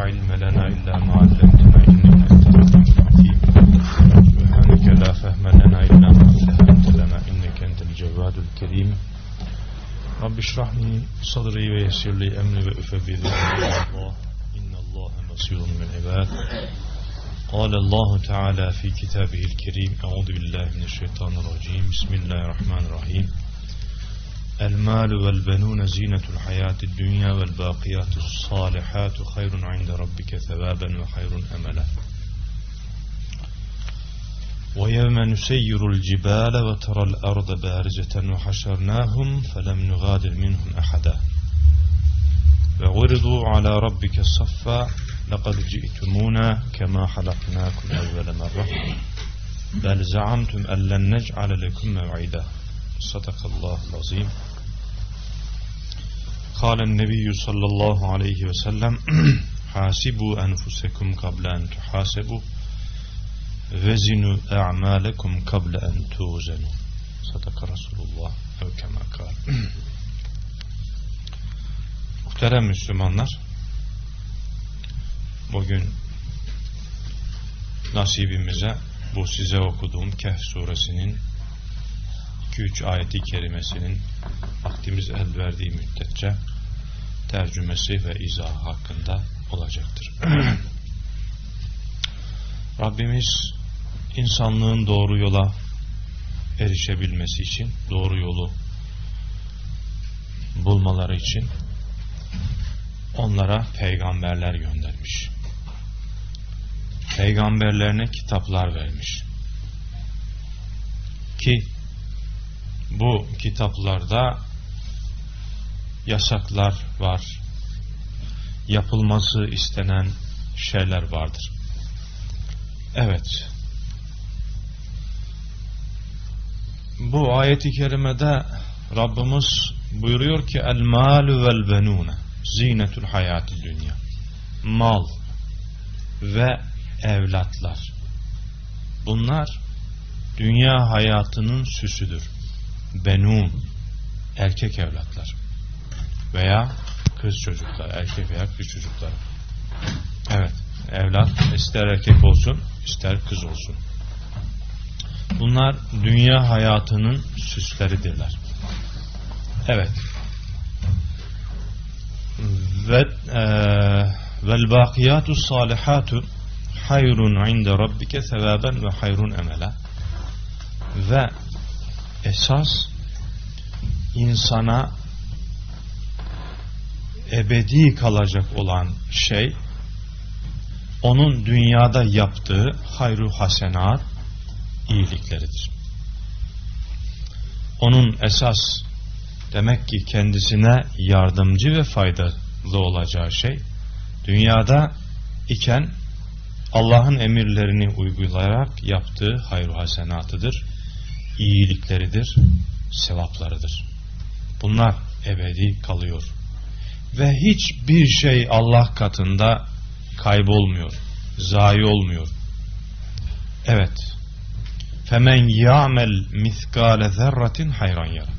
علم لنا إلا ما علمتنا إنك أنت العليم الحكيم. سبحانك لا فهم لنا إلا ما فهمت لنا إنك أنت الجواد الكريم. رب اشرح لي صدري ويسر لي أمري وأفبي الله إن الله بصير بالعباد قال الله تعالى في كتابه الكريم أعوذ بالله من الشيطان الرجيم. بسم الله الرحمن الرحيم. المال والبنون زينة الحياة الدنيا والباقيات الصالحات خير عند ربك ثوابا وخير أملا. ويوم نسير الجبال وترى الأرض بارزة وحشرناهم فلم نغادر منهم أحدا. وعرضوا على ربك صفا لقد جئتمونا كما خلقناكم أول مرة. بل زعمتم أن لن نجعل لكم موعدا. صدق الله العظيم. Kalen nebiyyü sallallahu aleyhi ve sellem Hasibu enfusekum kable en tuhasebu Vezinu e'malekum kable en tuzenu Sadaka Resulullah Evkeme kal Muhterem Müslümanlar Bugün nasibimize bu size okuduğum Kehf suresinin 2-3 ayeti kerimesinin vaktimiz el verdiği müddetçe tercümesi ve izahı hakkında olacaktır. Rabbimiz insanlığın doğru yola erişebilmesi için, doğru yolu bulmaları için onlara peygamberler göndermiş. Peygamberlerine kitaplar vermiş. Ki bu kitaplarda yasaklar var. Yapılması istenen şeyler vardır. Evet. Bu ayeti kerimede Rabbimiz buyuruyor ki el malu vel benune zinetul hayati dünya. Mal ve evlatlar. Bunlar dünya hayatının süsüdür. Benun erkek evlatlar veya kız çocuklar, erkek veya kız çocuklar. Evet, evlat ister erkek olsun, ister kız olsun. Bunlar dünya hayatının süsleridirler. Evet. Ve e, vel bakiyatu salihatu hayrun inde rabbike sevaben ve hayrun emela. Ve esas insana ebedi kalacak olan şey onun dünyada yaptığı hayru hasenat iyilikleridir. Onun esas demek ki kendisine yardımcı ve faydalı olacağı şey dünyada iken Allah'ın emirlerini uygulayarak yaptığı hayru hasenatıdır, iyilikleridir, sevaplarıdır. Bunlar ebedi kalıyor. Ve hiçbir şey Allah katında kaybolmuyor, zayi olmuyor. Evet. Femen ya'mel miskale zerratin hayran yara.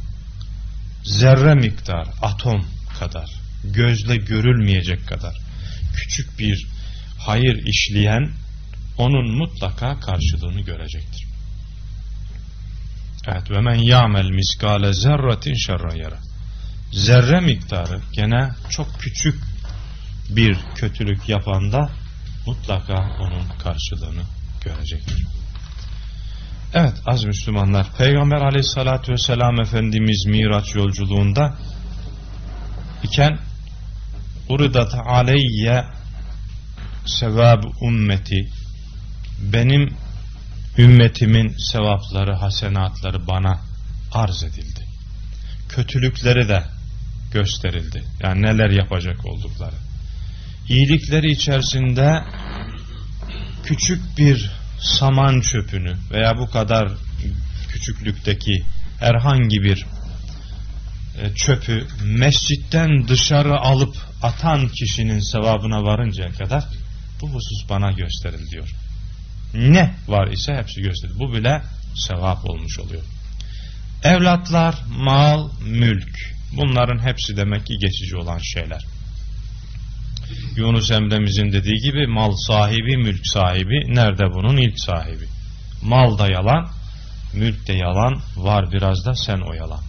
Zerre miktar, atom kadar, gözle görülmeyecek kadar küçük bir hayır işleyen onun mutlaka karşılığını görecektir. Evet ve men ya'mel miskale zerratin şerran yara. Zerre miktarı gene çok küçük bir kötülük yapan da mutlaka onun karşılığını görecektir. Evet az Müslümanlar Peygamber aleyhissalatü vesselam Efendimiz Miraç yolculuğunda iken Uridat aleyye sevab ümmeti benim ümmetimin sevapları, hasenatları bana arz edildi. Kötülükleri de gösterildi. Yani neler yapacak oldukları. İyilikleri içerisinde küçük bir saman çöpünü veya bu kadar küçüklükteki herhangi bir çöpü mescitten dışarı alıp atan kişinin sevabına varıncaya kadar bu husus bana gösterildi diyor. Ne var ise hepsi gösterildi. Bu bile sevap olmuş oluyor. Evlatlar, mal, mülk. Bunların hepsi demek ki geçici olan şeyler. Yunus Emre'mizin dediği gibi mal sahibi, mülk sahibi. Nerede bunun ilk sahibi? Mal da yalan, mülk de yalan, var biraz da sen o yalan.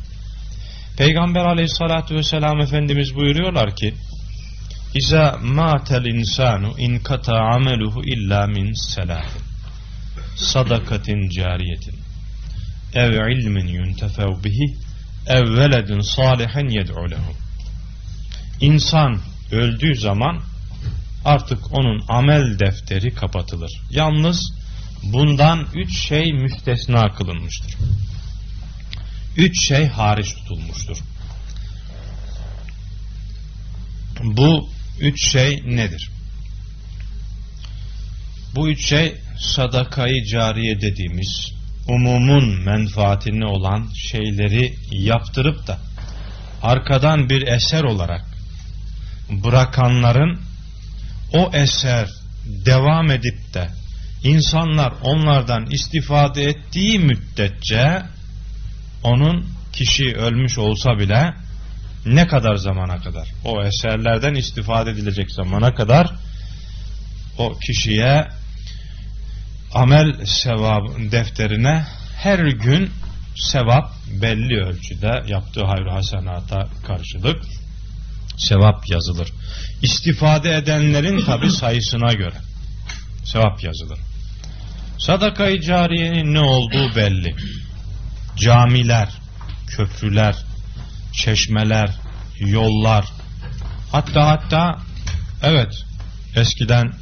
Peygamber aleyhissalatü vesselam Efendimiz buyuruyorlar ki İza matel insanu in kata ameluhu illa min selahin sadakatin cariyetin ev ilmin yuntefev bihi ev veledin salihin yed'u lehu İnsan öldüğü zaman artık onun amel defteri kapatılır. Yalnız bundan üç şey müstesna kılınmıştır. Üç şey hariç tutulmuştur. Bu üç şey nedir? Bu üç şey sadakayı cariye dediğimiz umumun menfaatine olan şeyleri yaptırıp da arkadan bir eser olarak bırakanların o eser devam edip de insanlar onlardan istifade ettiği müddetçe onun kişi ölmüş olsa bile ne kadar zamana kadar? O eserlerden istifade edilecek zamana kadar o kişiye amel sevap defterine her gün sevap belli ölçüde yaptığı hayır hasenata karşılık sevap yazılır. İstifade edenlerin tabi sayısına göre sevap yazılır. Sadaka-i cariyenin ne olduğu belli. Camiler, köprüler, çeşmeler, yollar, hatta hatta evet eskiden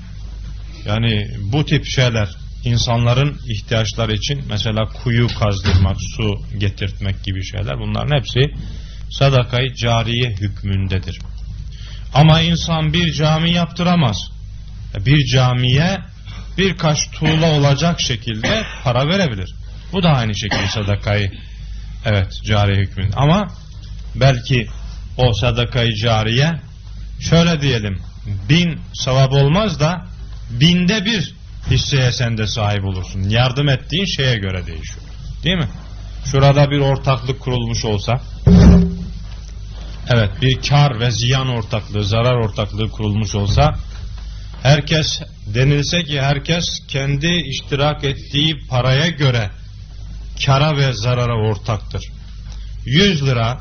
yani bu tip şeyler insanların ihtiyaçları için mesela kuyu kazdırmak, su getirtmek gibi şeyler bunların hepsi sadakayı cariye hükmündedir. Ama insan bir cami yaptıramaz. Bir camiye birkaç tuğla olacak şekilde para verebilir. Bu da aynı şekilde sadakayı evet cariye hükmünde. Ama belki o sadakayı cariye şöyle diyelim bin sevap olmaz da binde bir hisseye sen de sahip olursun. Yardım ettiğin şeye göre değişiyor. Değil mi? Şurada bir ortaklık kurulmuş olsa evet bir kar ve ziyan ortaklığı, zarar ortaklığı kurulmuş olsa herkes denilse ki herkes kendi iştirak ettiği paraya göre kara ve zarara ortaktır. 100 lira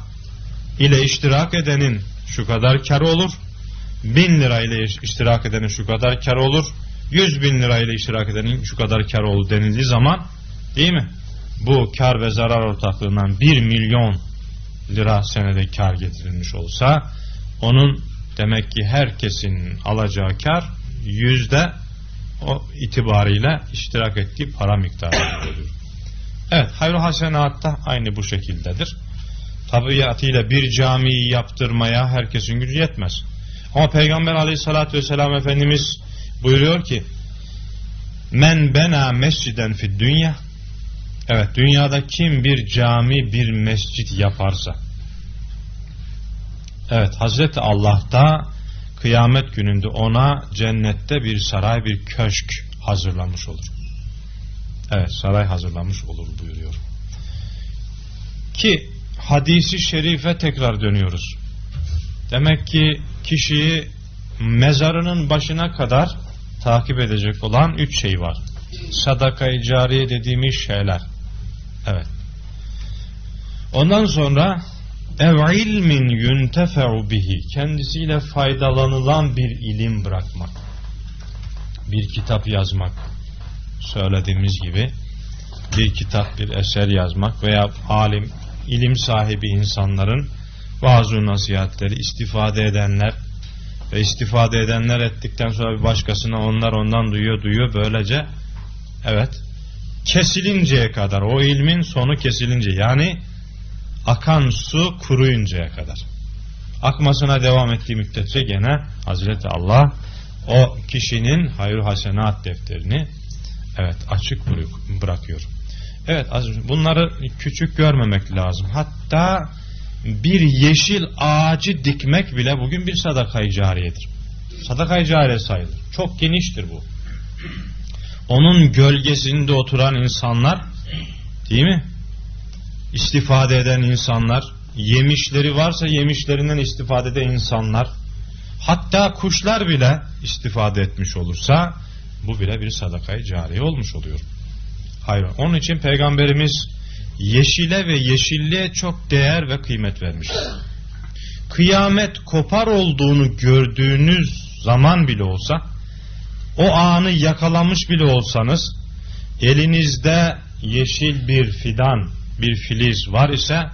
ile iştirak edenin şu kadar karı olur. 1000 lira ile iştirak edenin şu kadar karı olur. 100 bin lira ile iştirak edenin şu kadar kar olur denildiği zaman değil mi? Bu kar ve zarar ortaklığından 1 milyon lira senede kar getirilmiş olsa onun demek ki herkesin alacağı kar yüzde o itibariyle iştirak ettiği para miktarı oluyor. Evet hayır hasenatta aynı bu şekildedir. Tabiatıyla bir camiyi yaptırmaya herkesin gücü yetmez. Ama Peygamber aleyhissalatü vesselam Efendimiz buyuruyor ki Men bena mesciden fid dünya Evet dünyada kim bir cami bir mescit yaparsa Evet Hazreti Allah'ta kıyamet gününde ona cennette bir saray bir köşk hazırlamış olur. Evet saray hazırlamış olur buyuruyor. Ki hadisi şerife tekrar dönüyoruz. Demek ki kişiyi mezarının başına kadar takip edecek olan üç şey var. Sadaka-i cariye dediğimiz şeyler. Evet. Ondan sonra ev ilmin yuntefe'u bihi kendisiyle faydalanılan bir ilim bırakmak. Bir kitap yazmak. Söylediğimiz gibi bir kitap, bir eser yazmak veya alim, ilim sahibi insanların vaaz nasihatleri istifade edenler ve istifade edenler ettikten sonra bir başkasına onlar ondan duyuyor duyuyor böylece evet kesilinceye kadar o ilmin sonu kesilince yani akan su kuruyuncaya kadar akmasına devam ettiği müddetçe gene Hazreti Allah o kişinin hayır hasenat defterini evet açık bırakıyor. Evet bunları küçük görmemek lazım. Hatta bir yeşil ağacı dikmek bile bugün bir sadakayı cariyedir. Sadakayı cariye sayılır. Çok geniştir bu. Onun gölgesinde oturan insanlar değil mi? İstifade eden insanlar, yemişleri varsa yemişlerinden istifade eden insanlar, Hatta kuşlar bile istifade etmiş olursa bu bile bir sadakayı cariye olmuş oluyor. Hayır. Onun için peygamberimiz yeşile ve yeşilliğe çok değer ve kıymet vermiş. Kıyamet kopar olduğunu gördüğünüz zaman bile olsa o anı yakalamış bile olsanız elinizde yeşil bir fidan, bir filiz var ise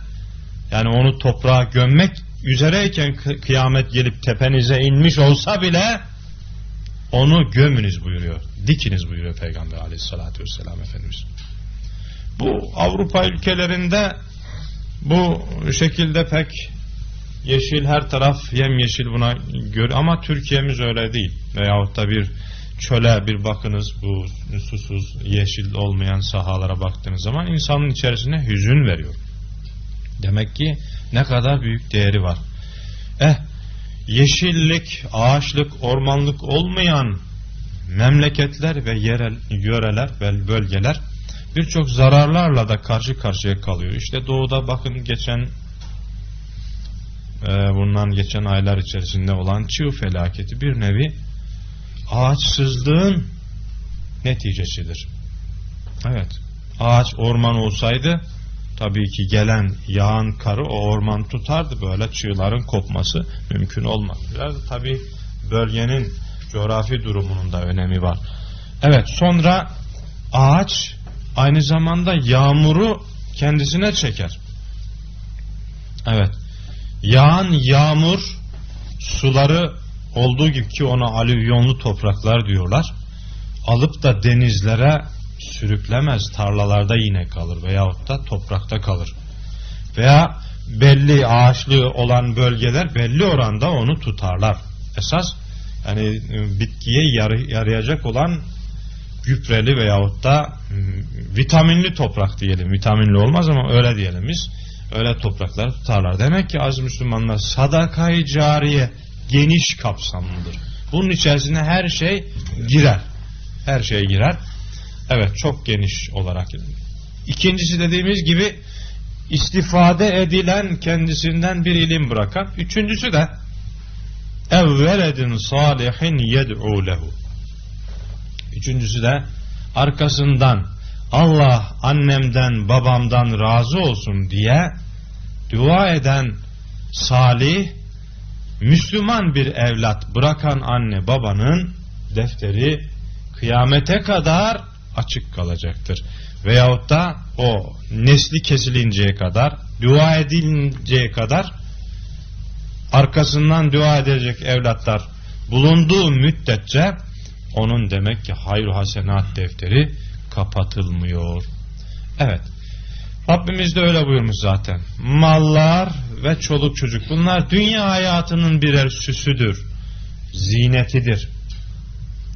yani onu toprağa gömmek üzereyken kıyamet gelip tepenize inmiş olsa bile onu gömünüz buyuruyor. Dikiniz buyuruyor Peygamber aleyhissalatü vesselam Efendimiz. Bu Avrupa ülkelerinde bu şekilde pek yeşil her taraf yemyeşil buna gör ama Türkiye'miz öyle değil. Veyahut da bir çöle bir bakınız bu susuz yeşil olmayan sahalara baktığınız zaman insanın içerisine hüzün veriyor. Demek ki ne kadar büyük değeri var. Eh yeşillik, ağaçlık, ormanlık olmayan memleketler ve yerel, yöreler ve bölgeler birçok zararlarla da karşı karşıya kalıyor. İşte doğuda bakın geçen e, bundan geçen aylar içerisinde olan çığ felaketi bir nevi ağaçsızlığın neticesidir. Evet. Ağaç orman olsaydı tabii ki gelen yağan karı o orman tutardı böyle çığların kopması mümkün olmaz. Biraz tabii bölgenin coğrafi durumunun da önemi var. Evet sonra ağaç aynı zamanda yağmuru kendisine çeker. Evet. Yağan yağmur suları olduğu gibi ki ona alüvyonlu topraklar diyorlar. Alıp da denizlere sürüklemez. Tarlalarda yine kalır veyahut da toprakta kalır. Veya belli ağaçlı olan bölgeler belli oranda onu tutarlar. Esas yani e, bitkiye yarayacak olan gübreli veyahut da vitaminli toprak diyelim. Vitaminli olmaz ama öyle diyelim biz. Öyle topraklar tutarlar. Demek ki az Müslümanlar sadakayı cariye geniş kapsamlıdır. Bunun içerisine her şey girer. Her şey girer. Evet çok geniş olarak. İkincisi dediğimiz gibi istifade edilen kendisinden bir ilim bırakan. Üçüncüsü de evveledin salihin yed'u lehu. Üçüncüsü de arkasından Allah annemden babamdan razı olsun diye dua eden salih Müslüman bir evlat bırakan anne babanın defteri kıyamete kadar açık kalacaktır. Veyahut da o nesli kesilinceye kadar, dua edilinceye kadar arkasından dua edecek evlatlar bulunduğu müddetçe onun demek ki hayır hasenat defteri kapatılmıyor. Evet. Rabbimiz de öyle buyurmuş zaten. Mallar ve çoluk çocuk bunlar dünya hayatının birer süsüdür. Zinetidir.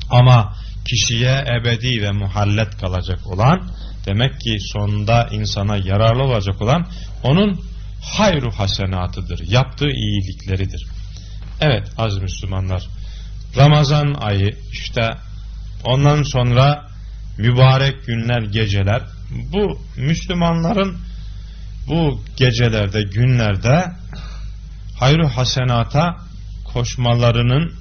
Ama kişiye ebedi ve muhallet kalacak olan demek ki sonunda insana yararlı olacak olan onun hayru hasenatıdır. Yaptığı iyilikleridir. Evet az Müslümanlar Ramazan ayı işte ondan sonra mübarek günler geceler bu Müslümanların bu gecelerde günlerde hayru hasenata koşmalarının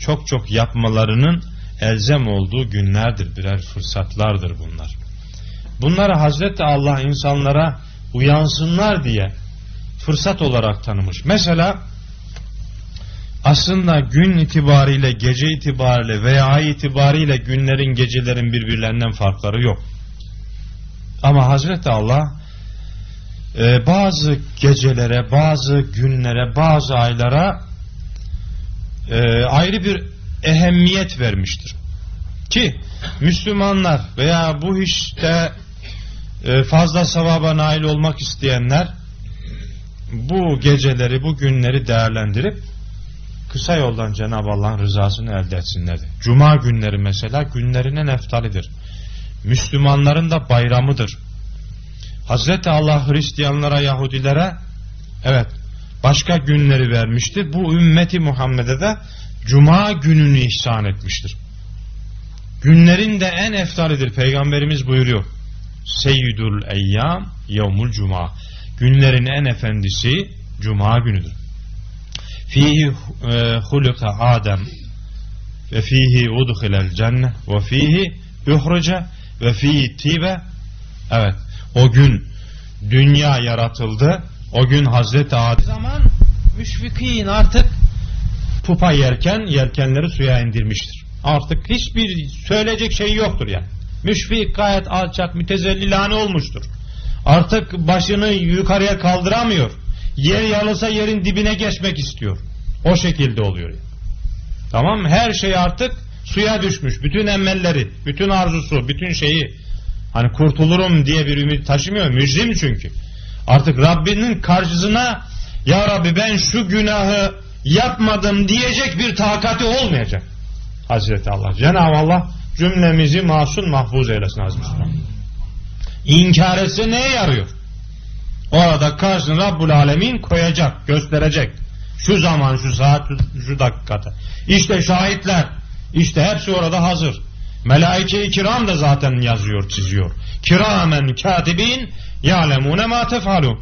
çok çok yapmalarının elzem olduğu günlerdir, birer fırsatlardır bunlar. Bunları Hazreti Allah insanlara uyansınlar diye fırsat olarak tanımış. Mesela aslında gün itibariyle, gece itibariyle veya ay itibariyle günlerin, gecelerin birbirlerinden farkları yok. Ama Hazreti Allah e, bazı gecelere, bazı günlere, bazı aylara e, ayrı bir ehemmiyet vermiştir. Ki Müslümanlar veya bu işte e, fazla sevaba nail olmak isteyenler bu geceleri, bu günleri değerlendirip kısa yoldan Cenab-ı Allah'ın rızasını elde etsinler. Cuma günleri mesela günlerinin eftalidir. Müslümanların da bayramıdır. Hazreti Allah Hristiyanlara, Yahudilere evet başka günleri vermiştir. Bu ümmeti Muhammed'e de Cuma gününü ihsan etmiştir. Günlerin de en eftalidir. Peygamberimiz buyuruyor. Seyyidul eyyam yevmul cuma. Günlerin en efendisi Cuma günüdür. Fihi e, hulika Adem ve fihi udkhilel cennet ve fihi uhrice ve fihi tibe evet o gün dünya yaratıldı. O gün Hazreti Adem zaman müşfikin artık pupa yerken yelkenleri suya indirmiştir. Artık hiçbir söyleyecek şey yoktur yani. Müşfik gayet alçak mütezellilane olmuştur. Artık başını yukarıya kaldıramıyor yer yalasa yerin dibine geçmek istiyor o şekilde oluyor Tamam? Her şey artık suya düşmüş. Bütün emelleri, bütün arzusu, bütün şeyi hani kurtulurum diye bir ümit taşımıyor. Mücrim çünkü. Artık Rabbinin karşısına ya Rabbi ben şu günahı yapmadım diyecek bir takati olmayacak. Hazreti Allah. Cenab-ı Allah cümlemizi masum mahfuz eylesin Müslüman. İnkar etse neye yarıyor? Orada karşısına Rabbul Alemin koyacak, gösterecek. Şu zaman, şu saat, şu dakikada. İşte şahitler, işte hepsi orada hazır. Melaike-i kiram da zaten yazıyor, çiziyor. Kiramen katibin ya'lemune ma tefalun.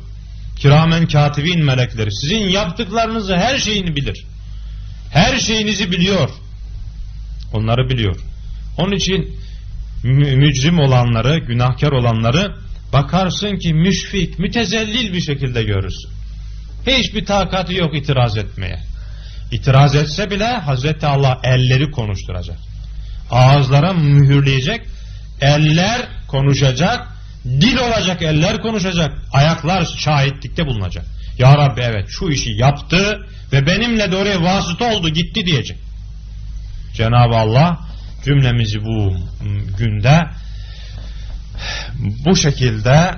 Kiramen katibin melekleri sizin yaptıklarınızı her şeyini bilir. Her şeyinizi biliyor. Onları biliyor. Onun için mücrim olanları, günahkar olanları bakarsın ki müşfik, mütezellil bir şekilde görürsün. Hiçbir takatı yok itiraz etmeye. İtiraz etse bile Hazreti Allah elleri konuşturacak. Ağızlara mühürleyecek, eller konuşacak, dil olacak eller konuşacak, ayaklar şahitlikte bulunacak. Ya Rabbi evet şu işi yaptı ve benimle de oraya vasıta oldu gitti diyecek. Cenab-ı Allah cümlemizi bu günde bu şekilde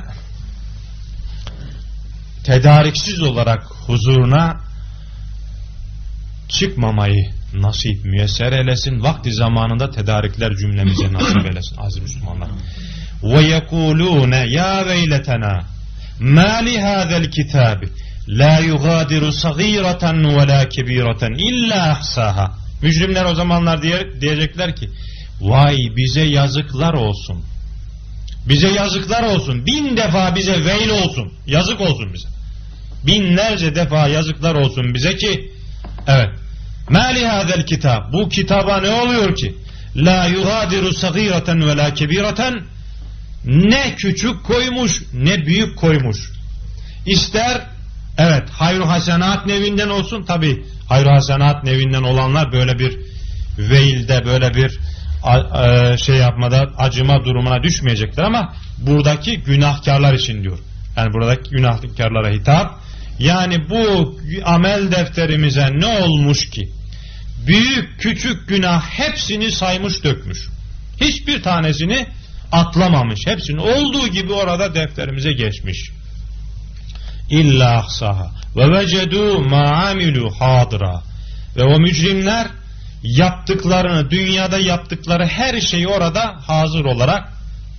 tedariksiz olarak huzuruna çıkmamayı nasip müyesser eylesin. Vakti zamanında tedarikler cümlemize nasip eylesin aziz Müslümanlar. Ve yekulune ya veyletena ma li hadel kitabi la yugadiru sagireten ve la kebireten illa ahsaha. Mücrimler o zamanlar diye, diyecekler ki vay bize yazıklar olsun. Bize yazıklar olsun. Bin defa bize veil olsun. Yazık olsun bize. Binlerce defa yazıklar olsun bize ki evet Mali hadel kitap. Bu kitaba ne oluyor ki? La yugadiru sagireten ve la kebireten ne küçük koymuş ne büyük koymuş. İster evet hayru hasenat nevinden olsun tabi hayru hasenat nevinden olanlar böyle bir veilde böyle bir şey yapmada acıma durumuna düşmeyecekler ama buradaki günahkarlar için diyor. Yani buradaki günahkarlara hitap. Yani bu amel defterimize ne olmuş ki? büyük küçük günah hepsini saymış dökmüş. Hiçbir tanesini atlamamış. Hepsini olduğu gibi orada defterimize geçmiş. İlla ahsaha ve vecedu ma amilu hadra ve o mücrimler yaptıklarını dünyada yaptıkları her şeyi orada hazır olarak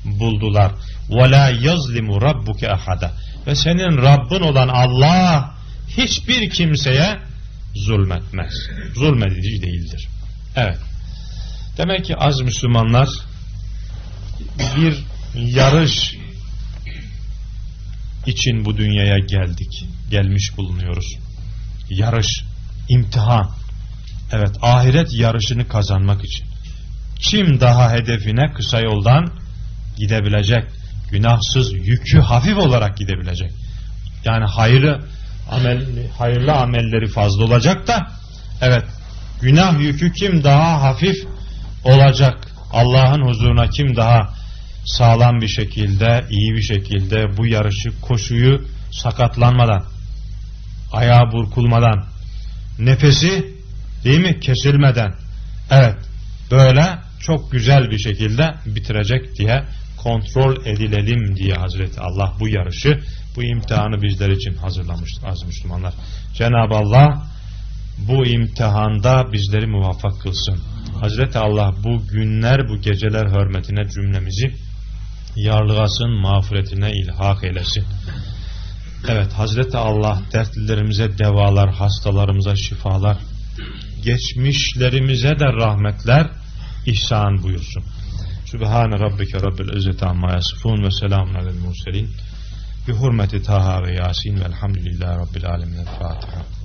buldular. La yazlimu rabbuke ahada ve senin Rabbin olan Allah hiçbir kimseye zulmetmez. Zulmedici değildir. Evet. Demek ki az Müslümanlar bir yarış için bu dünyaya geldik. Gelmiş bulunuyoruz. Yarış, imtihan. Evet, ahiret yarışını kazanmak için. Kim daha hedefine kısa yoldan gidebilecek, günahsız, yükü hafif olarak gidebilecek. Yani hayrı amel, hayırlı amelleri fazla olacak da evet günah yükü kim daha hafif olacak Allah'ın huzuruna kim daha sağlam bir şekilde iyi bir şekilde bu yarışı koşuyu sakatlanmadan ayağı burkulmadan nefesi değil mi kesilmeden evet böyle çok güzel bir şekilde bitirecek diye kontrol edilelim diye Hazreti Allah bu yarışı bu imtihanı bizler için hazırlamıştır az Müslümanlar. Cenab-ı Allah bu imtihanda bizleri muvaffak kılsın. Hazreti Allah bu günler bu geceler hürmetine cümlemizi yarlıgasın mağfiretine ilhak eylesin. Evet Hazreti Allah dertlilerimize devalar, hastalarımıza şifalar, geçmişlerimize de rahmetler ihsan buyursun. Sübhane Rabbike Rabbil İzzeti Amma Yasifun ve Selamun Alel Murselin. Bi hurmeti Taha ve Yasin velhamdülillahi Rabbil Alemin. Fatiha.